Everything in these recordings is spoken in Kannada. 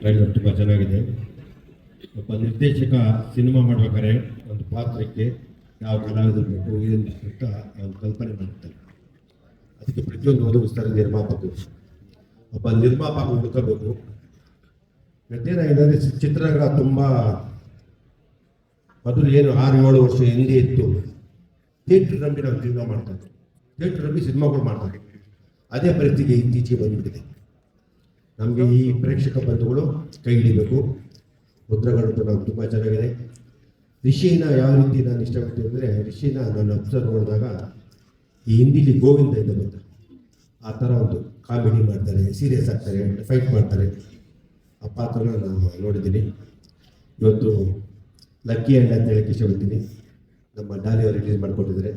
ಟ್ರೈಲರ್ ತುಂಬ ಚೆನ್ನಾಗಿದೆ. ಒಬ್ಬ ನಿರ್ದೇಶಕ ಸಿನಿಮಾ ಮಾಡ್ಬೇಕಾದ್ರೆ ಒಂದು ಪಾತ್ರಕ್ಕೆ ಯಾವ ಕಲಾವಿದರು ಬೇಕು, ಏನು ಅಂತ ಒಂದು ಕಲ್ಪನೆ ಮಾಡ್ತಾರೆ. ಅದಕ್ಕೆ ಪ್ರತಿಯೊಂದು ಒದಗಿಸ್ತಾರೆ ನಿರ್ಮಾಪಕರು. ಒಬ್ಬ ನಿರ್ಮಾಪಕ ಹುಡುಕಬೇಕು. ಮತ್ತೇನಾಗಿದೆ ಚಿತ್ರರಂಗ ತುಂಬ ಮೊದಲು ಏನು ಆರು ಏಳು ವರ್ಷ ಹಿಂದೆ ಇತ್ತು. ಥಿಯೇಟ್ರ್ ನಂಬಿ ನಾವು ಜೀವನ ಮಾಡ್ತಾರೆ. ಥಿಯೇಟ್ರ್ ನಂಬಿ ಸಿನಿಮಾಗಳು ಮಾಡ್ತಾರೆ. ಅದೇ ಪರಿಸ್ಥಿತಿ ಇತ್ತೀಚೆಗೆ ಬಂದ್ಬಿಟ್ಟಿದೆ. ನಮಗೆ ಈ ಪ್ರೇಕ್ಷಕ ಬಂಧುಗಳು ಕೈ ಹಿಡಿಬೇಕು. ಮುದ್ರಗಳು ನಾವು ತುಂಬ ಚೆನ್ನಾಗಿದೆ. ರಿಷಿನ ಯಾವ ರೀತಿ ನಾನು ಇಷ್ಟಪಡ್ತೀನಿ ಅಂದರೆ ರಿಷಿನ ನಾನು ಅಬ್ಸರ್ವ್ ಮಾಡಿದಾಗ ಈ ಹಿಂದಿಲಿ ಗೋವಿಂದ ಇದೆ ಗೊತ್ತಾ? ಆ ಥರ ಒಂದು ಕಾಮಿಡಿ ಮಾಡ್ತಾರೆ ಸೀರಿಯಸ್ ಆಗ್ತಾರೆ ಫೈಟ್ ಮಾಡ್ತಾರೆ. ಆ ಪಾತ್ರನ ನಾನು ನೋಡಿದ್ದೀನಿ. ಇವತ್ತು ಲಕ್ಕಿ ಹಣ್ಣು ಅಂತ ಹೇಳಕ್ಕೆ ಇಷ್ಟಪಡ್ತೀನಿ. ನಮ್ಮ ಡಾಲಿಯವರು ರಿಲೀಸ್ ಮಾಡಿಕೊಟ್ಟಿದ್ದಾರೆ.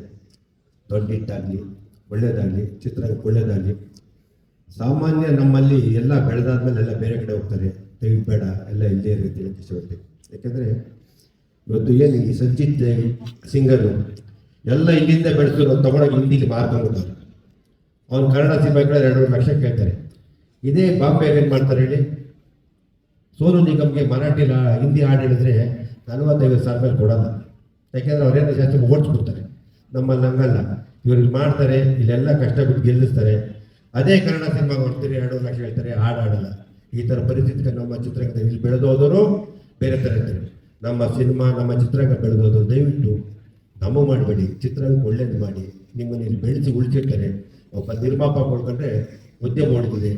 ದೊಡ್ಡ ಹಿಟ್ಟಾಗಲಿ ಒಳ್ಳೆಯದಾಗಲಿ ಚಿತ್ರಕ್ಕೆ ಒಳ್ಳೇದಾಗಲಿ. ಸಾಮಾನ್ಯ ನಮ್ಮಲ್ಲಿ ಎಲ್ಲ ಬೆಳೆದಾದ್ಮೇಲೆ ಎಲ್ಲ ಬೇರೆ ಕಡೆ ಹೋಗ್ತಾರೆ. ದಯವಿಟ್ಟು ಬೇಡ ಎಲ್ಲ ಇಲ್ಲೇ ಇರುತ್ತೆ ಇಷ್ಟಪಡ್ತೀನಿ ಯಾಕೆಂದರೆ ಇವತ್ತು ಏನು ಈ ಸಜ್ಜಿತ್ ಸಿಂಗರು ಎಲ್ಲ ಇಲ್ಲಿಂದ ಬೆಳೆಸೋದು ತಗೊಂಡೋಗಿ ಹಿಂದಿಗೆ ಮಾರ್ಕೊಂಡ್ಬಿಡ್ತಾರೆ ಅವ್ನು ಕನ್ನಡ ಸಿನಿಮಾ ಎರಡು ಎರಡು ಲಕ್ಷ ಕೇಳ್ತಾರೆ. ಇದೇ ಬಾಂಬೆ ಏನು ಮಾಡ್ತಾರೆ ಹೇಳಿ? ಸೋನು ನಿಗಮ್ಗೆ ಮರಾಠಿ ಹಿಂದಿ ಹಾಡು ಹೇಳಿದ್ರೆ ನಲವತ್ತೈದು ಸಾವಿರ ರೂಪಾಯಿ ಕೊಡಲ್ಲ. ಯಾಕೆಂದರೆ ಅವರೇನು ಜಾಸ್ತಿ ಓಡಿಸ್ಬಿಡ್ತಾರೆ. ನಮ್ಮಲ್ಲಿ ಹಂಗಲ್ಲ. ಇವ್ರಿಗೆ ಮಾಡ್ತಾರೆ, ಇಲ್ಲೆಲ್ಲ ಕಷ್ಟಪಟ್ಟು ಗೆಲ್ಲಿಸ್ತಾರೆ. ಅದೇ ಕನ್ನಡ ಸಿನಿಮಾ ನೋಡ್ತೀರಿ ಎರಡು ಲಕ್ಷ ಹೇಳ್ತಾರೆ ಹಾಡು ಹಾಡಲ್ಲ. ಈ ಥರ ಪರಿಸ್ಥಿತಿಗೆ ನಮ್ಮ ಚಿತ್ರರಂಗದ ಇಲ್ಲಿ ಬೆಳೆದೋದರು ಬೇರೆ ಥರ ಇರ್ತಾರೆ. ನಮ್ಮ ಸಿನಿಮಾ, ನಮ್ಮ ಚಿತ್ರರಂಗ ಬೆಳೆದೋದ್ರು ದಯವಿಟ್ಟು ನಮ್ಮ ಮಾಡಬೇಡಿ. ಚಿತ್ರರಂಗ ಒಳ್ಳೇದು ಮಾಡಿ. ನಿಮ್ಮನ್ನು ಇಲ್ಲಿ ಬೆಳೆಸಿ ಉಳಿಸಿರ್ತಾರೆ. ಒಬ್ಬ ನಿರ್ಮಾಪಕ ಕೊಡ್ಕೊಂಡ್ರೆ ಉದ್ಯಮ ಹೊಡಿತಿದೆ.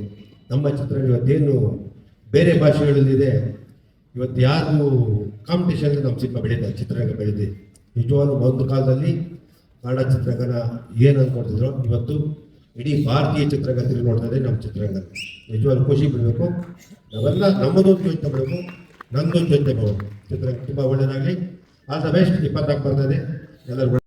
ನಮ್ಮ ಚಿತ್ರ ಇವತ್ತೇನು ಬೇರೆ ಭಾಷೆಗಳಲ್ಲಿದೆ. ಇವತ್ತು ಯಾರು ಕಾಂಪಿಟೇಷನ್ ನಮ್ಮ ಸಿನಿಮಾ ಬೆಳೀತಾರೆ ಚಿತ್ರರಂಗ ಬೆಳೆದಿದೆ. ನಿಜವಾಗ್ಲೂ ಒಂದು ಕಾಲದಲ್ಲಿ ಕನ್ನಡ ಚಿತ್ರರಂಗನ ಏನು ಅಂದ್ಕೊಳ್ತಿದ್ರು? ಇವತ್ತು ಇಡೀ ಭಾರತೀಯ ಚಿತ್ರರಂಗ ತಿರುಗಿ ನೋಡ್ತಾ ನಮ್ಮ ಚಿತ್ರರಂಗ ನಿಜವಾಗ್ಲೂ ಖುಷಿ ಬಿಡಬೇಕು ನಾವೆಲ್ಲ ನಮ್ಮದೊಂದು ಯೋಚನೆ ಬಿಡಬೇಕು ನಂದೊಂದು ಯೋಚನೆ ಮಾಡಬೇಕು ಚಿತ್ರರಂಗ ತುಂಬ ಒಳ್ಳೆಯದಾಗಲಿ ಆಲ್ ದ ಬೆಸ್ಟ್ ಇಪ್ಪತ್ನಾಲ್ಕು ಬರ್ತದೆ ಎಲ್ಲರಿಗೂ